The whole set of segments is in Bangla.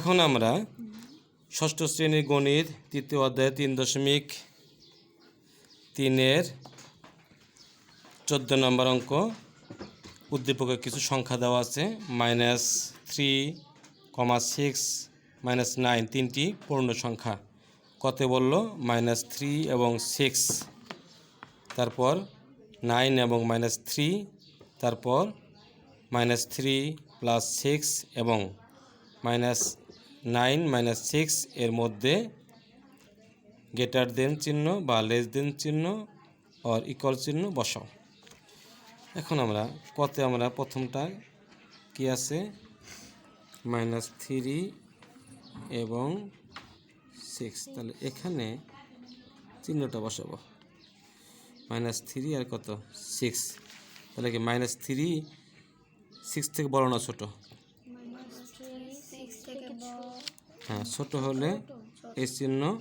এখন আমরা ষষ্ঠ শ্রেণির গণিত, তৃতীয় অধ্যায়, তিন দশমিক তিনের চোদ্দ নম্বর অঙ্ক। উদ্দীপকের কিছু সংখ্যা দেওয়া আছে minus three comma six minus nine তিনটি পূর্ণ সংখ্যা। কত বলল? মাইনাস থ্রি এবং সিক্স তারপর নাইন এবং মাইনাস থ্রি তারপর মাইনাস থ্রি প্লাস সিক্স এবং মাইনাস নাইন মাইনাস সিক্স এর মধ্যে গেটার দেন চিহ্ন বা লেস দেন চিহ্ন আর ইকুয়াল চিহ্ন বসাও। এখন আমরা কতে আমরা প্রথমটা কি আছে? মাইনাস থ্রি এবং সিক্স। তাহলে এখানে চিহ্নটা বসাবো। মাইনাস থ্রি আর কত? সিক্স। তাহলে কি মাইনাস থ্রি সিক্স থেকে বড় না ছোটো? হ্যাঁ ছোটো হলে এই চিহ্ন।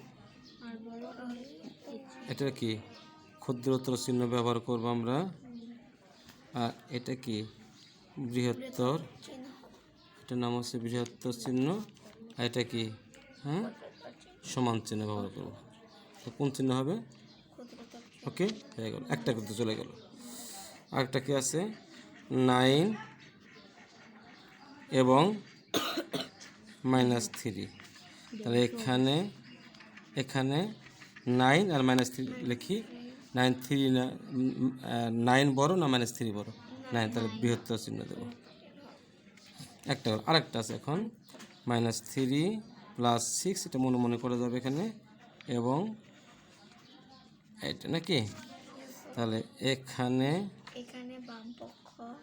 এটা কি? ক্ষুদ্রতর চিহ্ন ব্যবহার করব আমরা। আর এটা কি? বৃহত্তর। এটার নাম হচ্ছে বৃহত্তর চিহ্ন। আর এটা কি? হ্যাঁ সমান চিহ্ন ব্যবহার করব। তো কোন চিহ্ন হবে? ওকে হয়ে গেল। একটা কিন্তু চলে গেল। আরেকটা কি আছে? নাইন এবং মাইনাস থ্রি। তাহলে এখানে এখানে নাইন আর মাইনাস থ্রি লিখি। নাইন থ্রি না নাইন বড় না মাইনাস থ্রি বড়? নাইন তাহলে বৃহত্তর চিহ্ন দেবো। একটা। আরেকটা আছে এখন। মাইনাস থ্রি প্লাস সিক্স এটা মনে মনে করা যাবে এখানে। এবং এটা নাকি? তাহলে এখানে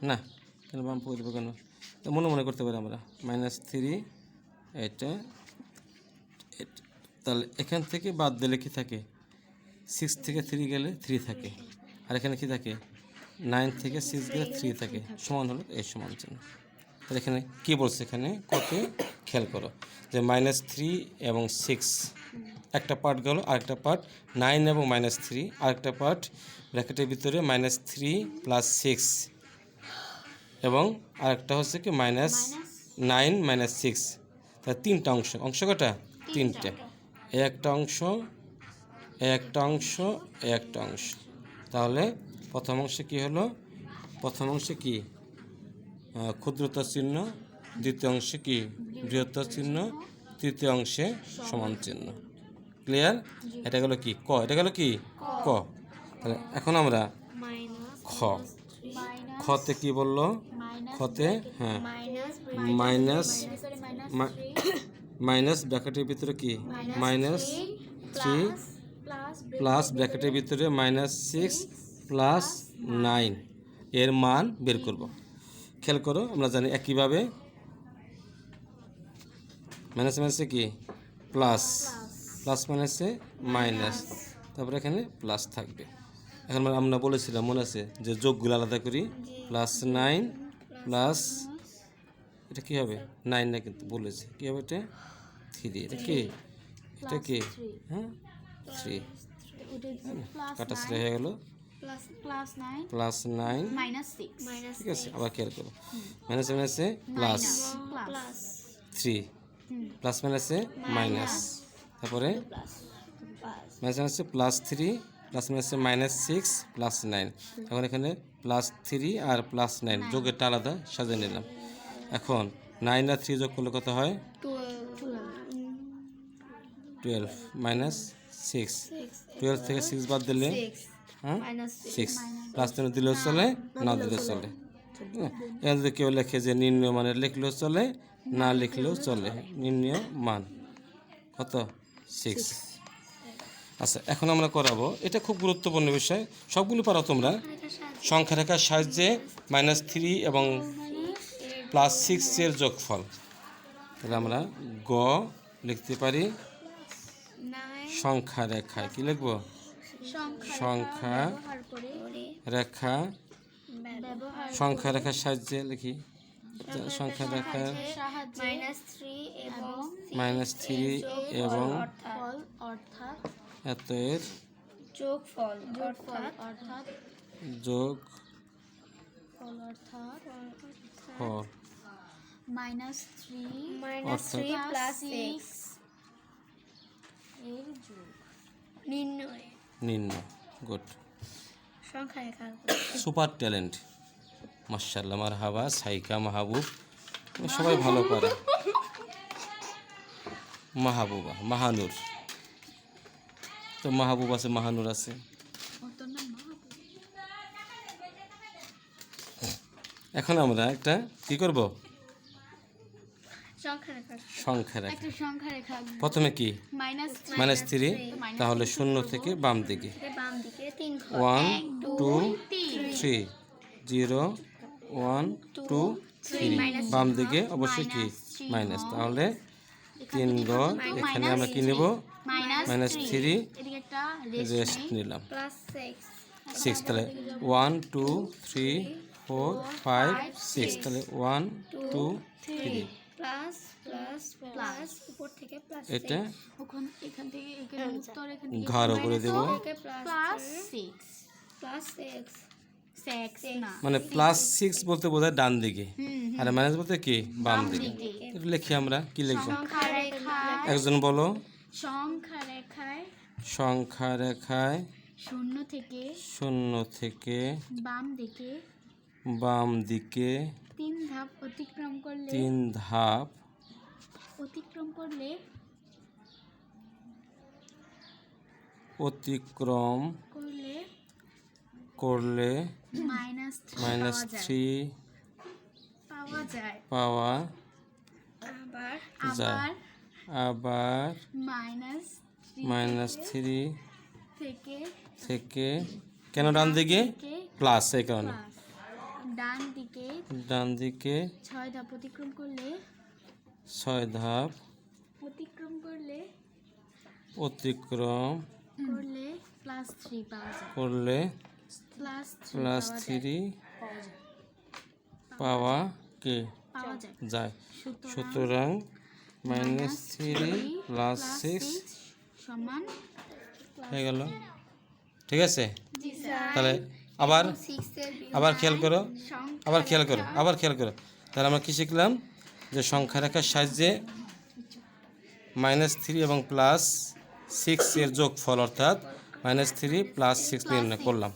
না কেন বাম পক্ষ দেবো কেন? তো মনে মনে করতে পারি আমরা। মাইনাস থ্রি এটা। তাহলে এখান থেকে বাদ দিলে কি থাকে? সিক্স থেকে থ্রি গেলে থ্রি থাকে। আর এখানে কি থাকে? নাইন থেকে সিক্স গেলে থ্রি থাকে। সমান হলো এই সমান চিহ্ন। তাহলে এখানে কী বলছে এখানে? কত? খেয়াল করো। যে মাইনাস থ্রি এবং সিক্স একটা পার্ট গেল আরেকটা পার্ট নাইন এবং মাইনাস থ্রি আরেকটা পার্ট ব্র্যাকেটের ভিতরে মাইনাস থ্রি প্লাস সিক্স এবং আরেকটা হচ্ছে কি? মাইনাস নাইন মাইনাস সিক্স তার তিনটা অংশ। অংশ কটা? তিনটে। এই একটা অংশ এই একটা অংশ এই একটা অংশ। তাহলে প্রথম অংশে কি হলো? প্রথম অংশে কি? ক্ষুদ্রতার চিহ্ন। দ্বিতীয় অংশে কি? বৃহত্তর চিহ্ন। তৃতীয় অংশে সমান চিহ্ন। ক্লিয়ার এটা গেলো কি? ক। এটা গেলো কি? ক। তাহলে এখন আমরা খ। খতে কি বলল? খতে হ্যাঁ। মাইনাস মাইনাস ব্র্যাকেটের ভিতরে কি? মাইনাস থ্রি প্লাস ব্র্যাকেটের ভিতরে মাইনাস সিক্স প্লাস নাইন। এর মান বের করব। খেয়াল করো আমরা জানি একইভাবে মাইনাস মাইনাসে কি? প্লাস প্লাস মাইনাসে মাইনাস। তারপরে এখানে প্লাস থাকবে। এখন আমরা বলেছিলাম মনে আছে যে যোগগুলো আলাদা করি। প্লাস নাইন প্লাস এটা কি হবে? নাইন না কিন্তু বলেছে। কি হবে এটা? থ্রি এটা কি? এটা কি? হ্যাঁ? থ্রি। কাটা সেটা হয়ে গেল। Plus plus nine? ঠিক আছে আবার খেয়াল করো। মাইনাস মাইনাসে প্লাস। প্লাস। থ্রি। প্লাস মাইনাসে মাইনাস। তারপরে? মাইনাস মাইনাসে প্লাস থ্রি। প্লাস মাইনাসে মাইনাস সিক্স প্লাস নাইন। এখন এখানে প্লাস থ্রি আর প্লাস নাইন। যোগেরটা আলাদা সাজিয়ে নিলাম। এখন নাইন আর থ্রি যোগ করলে কত হয়? টুয়েলভ মাইনাস সিক্স টুয়েলভ থেকে সিক্স বাদ দিলে? হ্যাঁ? সিক্স টেন দিলেও চলে না দিলেও চলে। এখানে যদি কেউ লেখে যে নির্ণয় মানে লিখলেও চলে, না লিখলেও চলে। নির্ণয় মান। কত? সিক্স আচ্ছা এখন আমরা করাবো। এটা খুব গুরুত্বপূর্ণ বিষয়। সবগুলো পারো তোমরা। সংখ্যা রেখার সাহায্যে মাইনাস থ্রি এবং প্লাস সিক্সের যোগফল। তাহলে আমরা গ লিখতে পারি সংখ্যা রেখায় কি লিখব? সংখ্যা ব্যবহার করে। রেখা। সংখ্যা রেখার সাহায্যে লিখি। সংখ্যা রেখা মাইনাস থ্রি এবং এত এর যোগ ফল অর্থাৎ অর্থাৎ যোগ ফল অর্থাৎ ফল minus three minus three plus six এর যোগ। নির্ণয়। নিম্ন গুড সংখ্যা সুপার ট্যালেন্ট মার্শাল্লাহ আমার হাবা সাইকা মাহবুব। সবাই ভালো পারে। মাহবুবা মাহানুর। তো মাহবুব আছে মাহানুর আছে। এখন আমরা একটা কি করব। প্রথমে কি? মাইনাস থ্রি তাহলে শূন্য থেকে বাম দিকে। One two three zero one two three বাম দিকে অবশ্যই কি? মাইনাস তাহলে তিন ঘর এখানে আমরা কি নেব? মাইনাস থ্রি রেস্ট নিলাম। সিক্স তাহলে one two three four five six তাহলে one two three plus plus plus উপর থেকে প্লাস এটা? ওখান এখান থেকে এখানে উত্তর এখান থেকে ঘর করে দেব। প্লাস প্লাস মানে প্লাস সিক্স বলতে বোঝায় ডান দিকে। আর মাইনাস বলতে কি? বাম দিকে। এটা লিখি আমরা। কি লিখব? একজন বলো। সংখ্যা রেখায় সংখ্যা রেখায় শূন্য থেকে শূন্য থেকে বাম দিকে বাম দিকে তিন ধাপ অতিক্রম করলে তিন ধাপ অতিক্রম করলে অতিক্রম করলে করলে মাইনাস থ্রি পাওয়া যায়। পাওয়া আবার আবার আবার মাইনাস মাইনাস থ্রি থেকে থেকে কেন ডান দিকে? প্লাস এই কারণে। ডান দিকে ডান দিকে ছয় ধাপ অতিক্রম করলে ছয় ধাপ অতিক্রম করলে অতিক্রম করলে প্লাস থ্রি পাওয়া যায়। করলে প্লাস প্লাস থ্রি পাওয়া কে? যায়। সুতরাং মাইনাস থ্রি প্লাস সিক্স সমান হয়ে গেল। ঠিক আছে? তাহলে আবার আবার খেয়াল করো আবার খেয়াল করো আবার খেয়াল করো। তাহলে আমরা কী শিখলাম? যে সংখ্যা রেখার সাহায্যে মাইনাস থ্রি এবং প্লাস সিক্স এর যোগফল অর্থাৎ মাইনাস থ্রি প্লাস সিক্স নির্ণয় করলাম।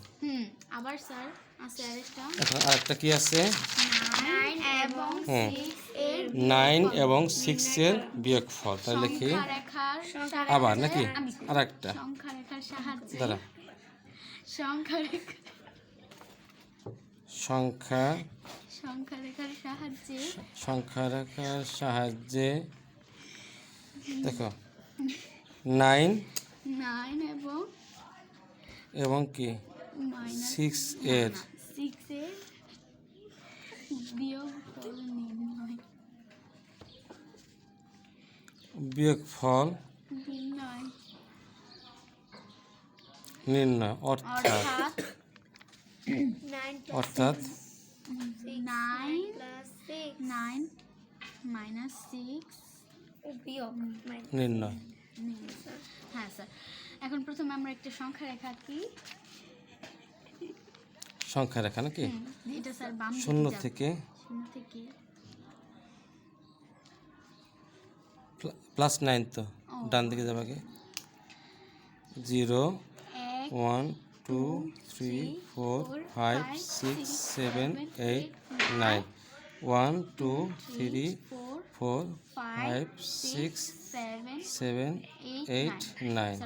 আবার স্যার এখন আরেকটা কি আছে? নাইন এবং হুম। সিক্স এর নাইন এবং সিক্সের বিয়োগফল। তাহলে লিখি। আবার নাকি? রেখার সাহায্যে দাঁড়া। সংখ্যা রেখা সংখ্যা সংখ্যা রেখার সাহায্যে সংখ্যা রেখার সাহায্যে দেখো নাইন নাইন এবং এবং কি? সিক্স এর। সিক্স এর বিয়োগ ফল নির্ণয়। বিয়োগফল নির্ণয়। নির্ণয় অর্থাৎ অর্থাৎ নাইন অর্থাৎ nine six nine minus six নির্ণয় হ্যাঁ স্যার এখন প্রথমে আমরা একটা সংখ্যা রেখা কি সংখ্যা রেখা নাকি? এটা স্যার বাম শূন্য থেকে। শূন্য থেকে। প্লাস নাইন তো। ডান দিকে যাবে আগে। Zero one two three four five six seven eight nine. One two three four five six seven eight nine.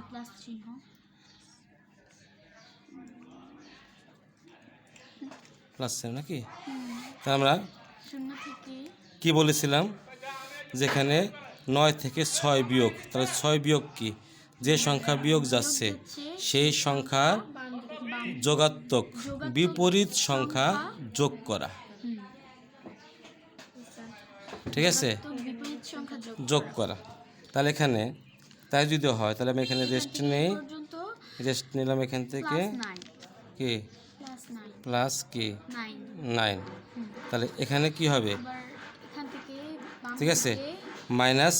Plus seven নাকি? তা আমরা কি বলেছিলাম? যেখানে নয় থেকে ছয় বিয়োগ। তাহলে ছয় বিয়োগ কি? যে সংখ্যা বিয়োগ যাচ্ছে সেই সংখ্যার যোগাত্মক বিপরীত সংখ্যা যোগ করা। ঠিক আছে? যোগ করা। তাহলে এখানে তাই যদি হয় তাহলে আমি এখানে রেস্ট নেই। রেস্ট নিলাম এখান থেকে। কি? প্লাস কি? নাইন তাহলে এখানে কি হবে? ঠিক আছে? মাইনাস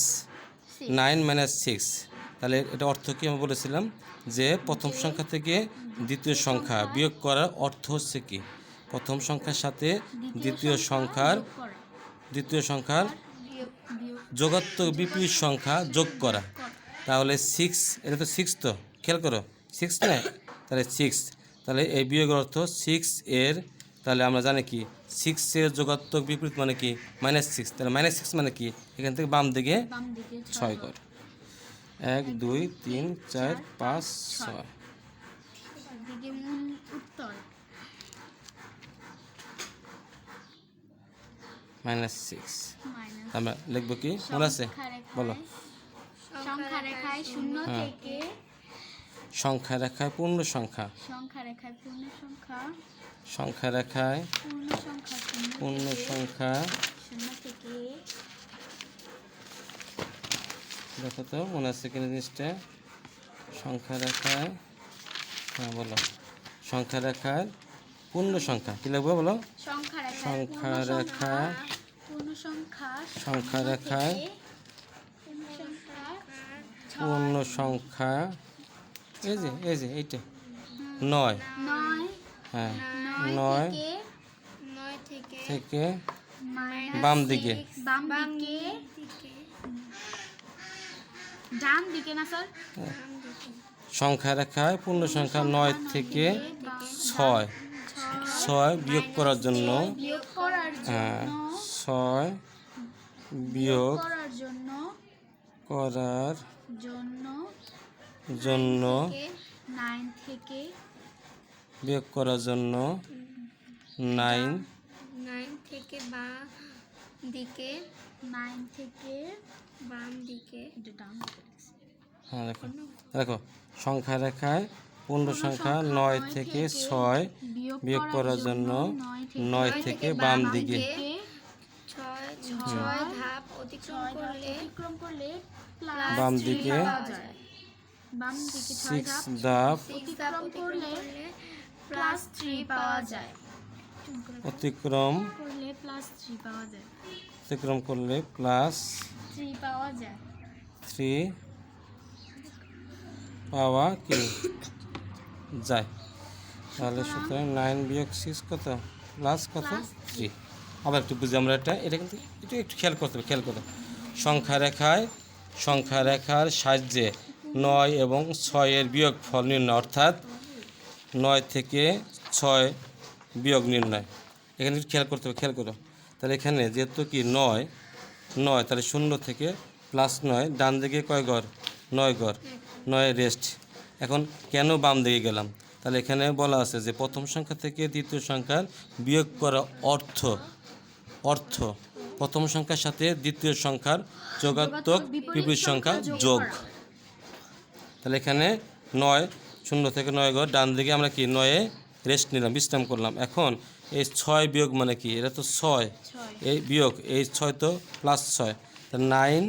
নাইন মাইনাস সিক্স তাহলে এটা অর্থ কি আমি বলেছিলাম? যে প্রথম সংখ্যা থেকে দ্বিতীয় সংখ্যা বিয়োগ করার অর্থ হচ্ছে কি? প্রথম সংখ্যার সাথে দ্বিতীয় সংখ্যার দ্বিতীয় সংখ্যার যোগাত্মক বিপরীত সংখ্যা যোগ করা। তাহলে সিক্স এটা তো সিক্স তো খেয়াল করো সিক্স না? তাহলে সিক্স তাহলে এই বিয়োগের অর্থ সিক্স এর তাহলে আমরা জানি কি? সিক্স এর যোগাত্মক বিপরীত মানে কি? মাইনাস সিক্স তাহলে মাইনাস সিক্স মানে কি? এখান থেকে বাম দিকে ছয় কর। এক দুই তিন চার পাঁচ ছয়। দিকে মূল উত্তর মাইনাস সিক্স আমরা লিখব কি? মনে আছে? বলো। সংখ্যা রেখায় শূন্য হ্যাঁ। থেকে সংখ্যা রেখায় পূর্ণ সংখ্যা। সংখ্যা রেখায় পূর্ণ সংখ্যা। সংখ্যা রেখায় পূর্ণ সংখ্যা পূর্ণ সংখ্যা। শূন্য থেকে দেখো তো মনে আছে কিনা জিনিসটা? সংখ্যা রেখায় হ্যাঁ বলো। সংখ্যা রেখার পূর্ণ সংখ্যা। কি লাগবে বলো? সংখ্যা রেখায় সংখ্যা পূর্ণ রেখা পূর্ণ সংখ্যা পূর্ণ এই যে এই যে এইটা। নয়। হ্যাঁ নয় থেকে বাম দিকে। বাম দিকে। দিকে। ডান দিকে না স্যার? সংখ্যা রেখায় পূর্ণ সংখ্যা নয় থেকে ছয়। ছয় বিয়োগ করার জন্য বিয়োগ করার হ্যাঁ জন্য ছয় বিয়োগ করার জন্য করার জন্য জন্য নাইন থেকে বিয়োগ করার জন্য নাইন। নাইন থেকে বা দিকে নাইন থেকে বাম দিকে এটা ডান দিকে লিখছি। হ্যাঁ দেখো। দেখো সংখ্যা রেখায় পূর্ণ সংখ্যা নয় থেকে ছয় বিয়োগ করার জন্য নয় থেকে বাম দিকে। বাম থ্রি দিকে পাওয়া যায়। বাম দিকে ছয় সিক্স ধাপ অতিক্রম অতিক্রম করলে করলে প্লাস থ্রি পাওয়া যায় অতিক্রম করলে প্লাস থ্রি পাওয়া যায় অতিক্রম করলে প্লাস থ্রি পাওয়া যায় থ্রি পাওয়া কি? যায় তাহলে সুতরাং নাইন বিয়োগ সিক্স কত? প্লাস কত? থ্রি আবার একটু বুঝি আমরা এটা এটা কিন্তু একটু একটু খেয়াল করতে হবে খেয়াল করতে। সংখ্যা রেখায় সংখ্যা রেখার সাহায্যে নয় এবং ছয়ের বিয়োগ ফল নির্ণয় অর্থাৎ নয় থেকে ছয় বিয়োগ নির্ণয়। এখানে একটু খেয়াল করতে হবে খেয়াল করো। তাহলে এখানে যেহেতু কি নয় নয় তাহলে শূন্য থেকে প্লাস নয় ডান দিকে কয় গড় নয় গড় নয় রেস্ট এখন কেন বাম দিকে গেলাম? তাহলে এখানে বলা আছে যে প্রথম সংখ্যা থেকে দ্বিতীয় সংখ্যার বিয়োগ করা অর্থ অর্থ। প্রথম সংখ্যার সাথে দ্বিতীয় সংখ্যার যোগাত্মক বিপরীত সংখ্যা যোগ। তাহলে এখানে নয় শূন্য থেকে নয় ঘর ডান দিকে আমরা কি নয়ে রেস্ট নিলাম বিশ্রাম করলাম। এখন এই ছয় বিয়োগ মানে কি? এটা তো ছয়। ছয়। এই বিয়োগ এই ছয় তো প্লাস ছয়। তা নাইন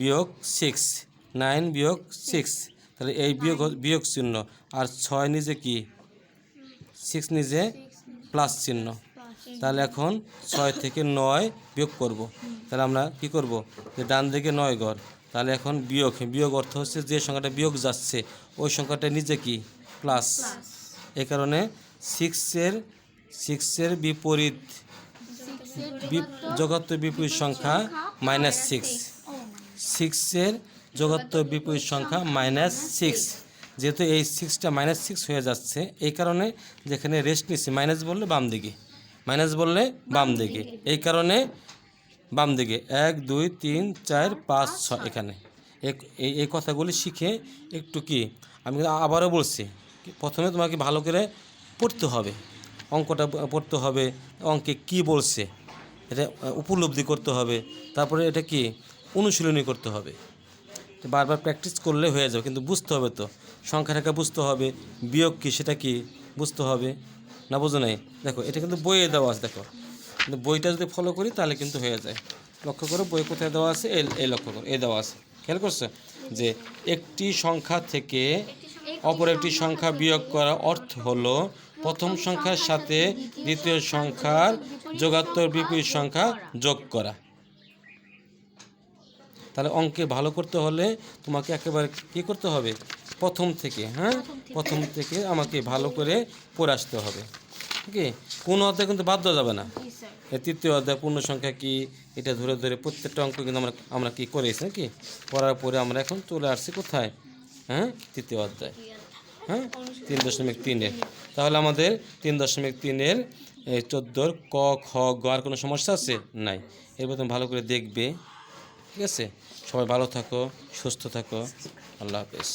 বিয়োগ সিক্স নাইন বিয়োগ সিক্স তাহলে এই বিয়োগ বিয়োগ চিহ্ন। আর ছয় নিজে কি? সিক্স নিজে প্লাস চিহ্ন। তাহলে এখন ছয় থেকে নয় বিয়োগ করব। তাহলে আমরা কি করব? যে ডান দিকে নয় ঘর। তাহলে এখন বিয়োগ। বিয়োগ অর্থ হচ্ছে যে সংখ্যাটা বিয়োগ যাচ্ছে ওই সংখ্যাটা নিজে কি? প্লাস এই কারণে সিক্সের সিক্সের বিপরীত জগত্ত বিপরীত সংখ্যা মাইনাস সিক্স সিক্সের জগত্ত বিপরীত সংখ্যা মাইনাস সিক্স যেহেতু এই সিক্সটা মাইনাস সিক্স হয়ে যাচ্ছে, এই কারণে যেখানে রেস্ট নিচ্ছি মাইনাস বললে বাম দিকে। মাইনাস বললে বাম দিকে। এই কারণে বাম দিকে। এক, দুই, তিন, চার, পাঁচ, ছয় এখানে। এই কথাগুলি শিখে একটু কি, আমি আবারও বলছি, প্রথমে তোমাকে ভালো করে পড়তে হবে। অঙ্কটা পড়তে হবে, অঙ্কে কি বলছে, এটা উপলব্ধি করতে হবে। তারপরে এটা কি, অনুশীলনী করতে হবে। বারবার প্র্যাকটিস করলে হয়ে যাবে, কিন্তু বুঝতে হবে তো। সংখ্যা রেখা বুঝতে হবে, বিয়োগ কী, সেটা কি, বুঝতে হবে। না বোঝো নাই? দেখো, এটা কিন্তু বইয়ে দেওয়া আছে, দেখো। কিন্তু বইটা যদি ফলো করি, তাহলে কিন্তু হয়ে যায়। লক্ষ্য করো, বই কোথায় দেওয়া আছে? এই লক্ষ্য করো, এ দেওয়া আছে। খেয়াল করছ? যে একটি সংখ্যা থেকে অপর একটি সংখ্যা বিয়োগ করা অর্থ হলো, প্রথম সংখ্যার সাথে দ্বিতীয় সংখ্যার যোগাত্তর বিপরীত সংখ্যা যোগ করা। তাহলে অঙ্কে ভালো করতে হলে তোমাকে একেবারে কী করতে হবে? প্রথম থেকে হ্যাঁ? প্রথম থেকে। আমাকে ভালো করে পড়ে আসতে হবে। ঠিক আছে কোনো অর্থে কিন্তু বাধ্য যাবে না। তৃতীয় অধ্যায় পূর্ণ সংখ্যা কি? এটা ধরে ধরে প্রত্যেকটা অঙ্ক কিন্তু আমরা আমরা কি করেছি নাকি? করার পরে আমরা এখন চলে আসছি কোথায়? হ্যাঁ? তৃতীয় অধ্যায়। হ্যাঁ? তিন দশমিক তিনের তাহলে আমাদের তিন দশমিক তিনের চোদ্দোর ক খ গ আর কোনো সমস্যা আছে? নাই। এরপর তুমি ভালো করে দেখবে। ঠিক আছে? সবাই ভালো থাকো সুস্থ থাকো। আল্লাহ হাফেজ।